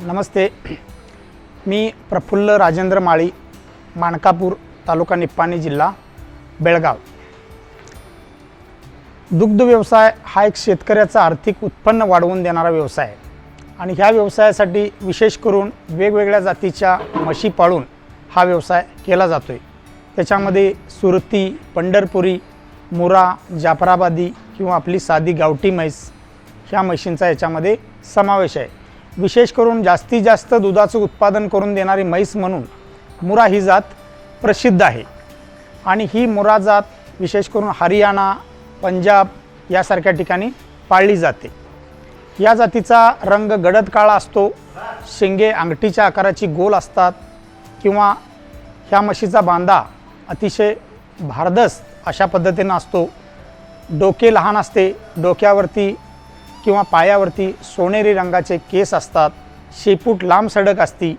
नमस्ते. मी प्रफुल्ल राजेंद्र माळी माणकापूर तालुका निप्पाणी जिल्हा बेळगाव. दुग्ध व्यवसाय हा एक शेतकऱ्याचा आर्थिक उत्पन्न वाढवून देणारा व्यवसाय आहे. आणि ह्या व्यवसायासाठी विशेष करून वेगवेगळ्या जातीच्या म्हशी पाळून हा व्यवसाय केला जातो आहे त्याच्यामध्ये सुरती पंढरपुरी मुरा जाफराबादी किंवा आपली साधी गावठी म्हैस ह्या म्हशींचा याच्यामध्ये समावेश आहे. विशेष करून जास्तीत जास्त दुधाचं उत्पादन करून देणारी म्हैस म्हणून मुरा ही जात प्रसिद्ध आहे. आणि ही मुरा जात विशेष करून हरियाणा पंजाब यासारख्या ठिकाणी पाळली जाते. या जातीचा रंग गडद काळा असतो शेंगे अंगठीच्या आकाराची गोल असतात किंवा ह्या म्हशीचा बांधा अतिशय भारदस्त अशा पद्धतीनं असतो. डोके लहान असते डोक्यावरती किंवा पायावरती सोनेरी रंगाचे केस असतात शेपूट लांब सडक असती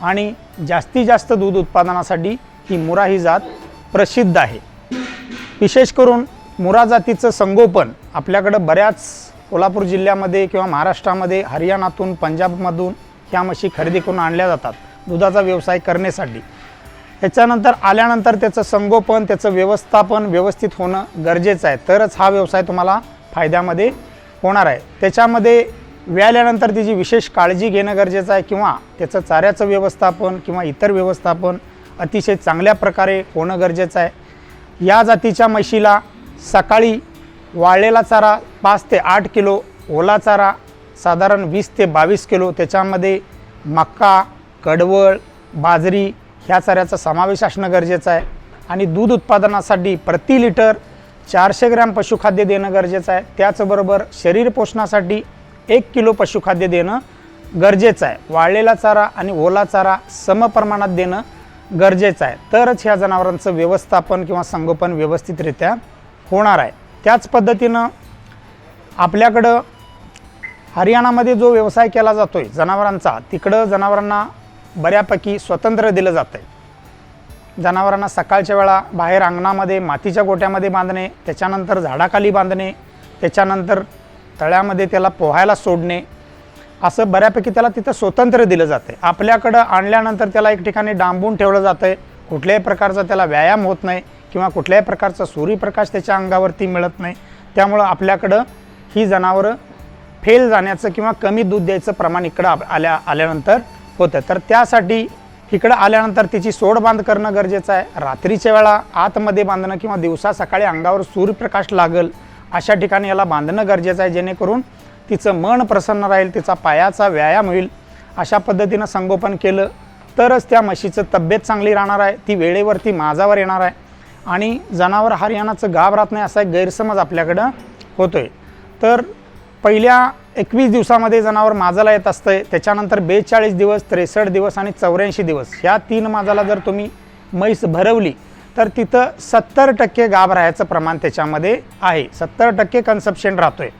आणि जास्तीत जास्त दूध उत्पादनासाठी ही मुरा ही जात प्रसिद्ध आहे. विशेष करून मुरा जातीचं संगोपन आपल्याकडं बऱ्याच कोल्हापूर जिल्ह्यामध्ये किंवा महाराष्ट्रामध्ये हरियाणातून पंजाबमधून ह्या म्हशी खरेदी करून आणल्या जातात दुधाचा व्यवसाय करण्यासाठी. ह्याच्यानंतर आल्यानंतर त्याचं संगोपन त्याचं व्यवस्थापन व्यवस्थित होणं गरजेचं आहे. तरच हा व्यवसाय तुम्हाला फायद्यामध्ये होणार आहे. त्याच्यामध्ये व्याल्यानंतर तिची विशेष काळजी घेणं गरजेचं आहे किंवा त्याचं चाऱ्याचं व्यवस्थापन किंवा इतर व्यवस्थापन अतिशय चांगल्या प्रकारे होणं गरजेचं आहे. या जातीच्या म्हशीला सकाळी वाळलेला चारा पाच ते आठ किलो ओला चारा साधारण वीस ते बावीस किलो त्याच्यामध्ये मक्का कडवळ बाजरी ह्या चाऱ्याचा समावेश असणं गरजेचं आहे. आणि दूध उत्पादनासाठी प्रति लिटर चारशे ग्रॅम पशुखाद्य देणं गरजेचं आहे. त्याचबरोबर शरीर पोषणासाठी एक किलो पशुखाद्य देणं गरजेचं आहे. वाळलेला चारा आणि ओला चारा समप्रमाणात देणं गरजेचं आहे. तरच ह्या जनावरांचं व्यवस्थापन किंवा संगोपन व्यवस्थितरित्या होणार आहे. त्याच पद्धतीनं आपल्याकडं हरियाणामध्ये जो व्यवसाय केला जातो आहे जनावरांचा तिकडं जनावरांना बऱ्यापैकी स्वतंत्र दिलं जातं आहे जनावरांना सकाळच्या वेळा बाहेर अंगणामध्ये मातीच्या गोट्यामध्ये बांधणे त्याच्यानंतर झाडाखाली बांधणे त्याच्यानंतर तळ्यामध्ये त्याला पोहायला सोडणे असं बऱ्यापैकी त्याला तिथं स्वतंत्र दिलं जातं आहे आपल्याकडं आणल्यानंतर त्याला एक ठिकाणी डांबून ठेवलं जातं आहे कुठल्याही प्रकारचा त्याला व्यायाम होत नाही किंवा कुठल्याही प्रकारचा सूर्यप्रकाश त्याच्या अंगावरती मिळत नाही. त्यामुळं आपल्याकडं ही जनावरं फेल जाण्याचं किंवा कमी दूध द्यायचं प्रमाण इकडं आल्या आल्यानंतर होतं. तर त्यासाठी इकडं आल्यानंतर तिची सोड बांध करणं गरजेचं आहे. रात्रीच्या वेळा आतमध्ये बांधणं किंवा दिवसा सकाळी अंगावर सूर्यप्रकाश लागल अशा ठिकाणी याला बांधणं गरजेचं आहे. जेणेकरून तिचं मन प्रसन्न राहील तिचा पायाचा व्यायाम होईल अशा पद्धतीनं संगोपन केलं तरच त्या म्हशीचं तब्येत चांगली राहणार आहे. ती वेळेवरती माझावर येणार आहे. आणि जनावर हरियाणाचं गाभ राहत नाही असा एक गैरसमज आपल्याकडं होतो आहे तर पहिल्या एकवीस दिवसामध्ये जनावर माजाला येत असतं त्याच्यानंतर बेचाळीस दिवस त्रेसष्ट दिवस आणि चौऱ्याऐंशी दिवस. ह्या तीन माजाला जर तुम्ही म्हैस भरवली तर तिथं सत्तर टक्के गाभ राहायचं प्रमाण त्याच्यामध्ये आहे. सत्तर टक्के कन्सप्शन राहतो आहे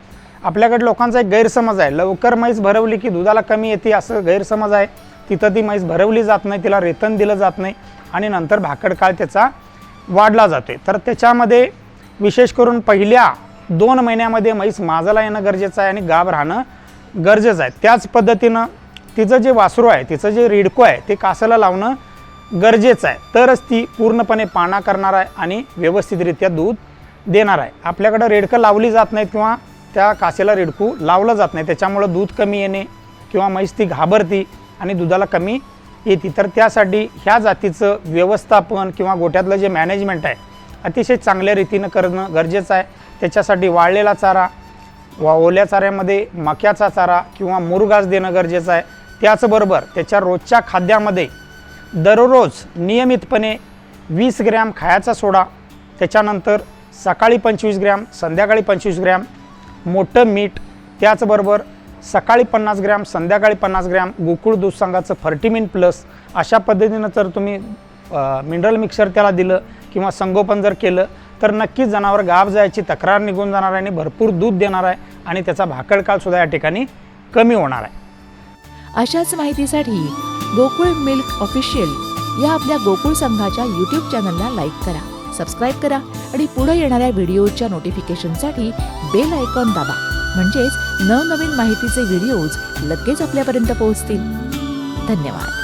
आपल्याकडे लोकांचा एक गैरसमज आहे. लवकर म्हैस भरवली की दुधाला कमी येते असं गैरसमज आहे. तिथं ती म्हैस भरवली जात नाही तिला रेतन दिलं जात नाही आणि नंतर भाकड काळ त्याचा वाढला जाते तर त्याच्यामध्ये विशेष करून पहिल्या दोन महिन्यामध्ये म्हैस माजाला येणं गरजेचं आहे आणि गाभ राहणं गरजेचं आहे. त्याच पद्धतीनं तिचं जे वासरू आहे तिचं जे रिडको आहे ते कासाला लावणं गरजेचं आहे. तरच ती पूर्णपणे पाना करणार आहे आणि व्यवस्थितरित्या दूध देणार आहे. आपल्याकडं रेडकं लावली जात नाहीत किंवा त्या कासेला रेडकू लावलं जात नाही त्याच्यामुळं दूध कमी येणे किंवा म्हैस ती घाबरती आणि दुधाला कमी येते. तर त्यासाठी ह्या जातीचं व्यवस्थापन किंवा गोठ्यातलं जे मॅनेजमेंट आहे अतिशय चांगल्या रीतीनं करणं गरजेचं आहे. त्याच्यासाठी वाळलेला चारा वा ओल्या चाऱ्यामध्ये मक्याचा चारा किंवा मुरघास देणं गरजेचं आहे. त्याचबरोबर त्याच्या रोजच्या खाद्यामध्ये दररोज नियमितपणे वीस ग्रॅम खायचा सोडा त्याच्यानंतर सकाळी पंचवीस ग्रॅम संध्याकाळी पंचवीस ग्रॅम मोठं मीठ त्याचबरोबर सकाळी पन्नास ग्रॅम संध्याकाळी पन्नास ग्रॅम गोकुळ दूध फर्टिमिन प्लस अशा पद्धतीनं जर तुम्ही मिनरल मिक्सर त्याला दिलं किंवा संगोपन जर केलं तर नक्कीच जनावर गाभ जायची तक्रार निघून जाणार आहे आणि भरपूर दूध देणार आहे आणि त्याचा भाकडकालसुद्धा या ठिकाणी कमी होणार आहे. अशाच माहितीसाठी गोकुळ मिल्क ऑफिशियल या आपल्या गोकुळ संघाच्या यूट्यूब चॅनलला लाईक करा सबस्क्राईब करा आणि पुढे येणाऱ्या व्हिडिओच्या नोटिफिकेशनसाठी बेल आयकॉन दाबा. म्हणजेच नवनवीन माहितीचे व्हिडिओज लगेच आपल्यापर्यंत पोहोचतील. धन्यवाद.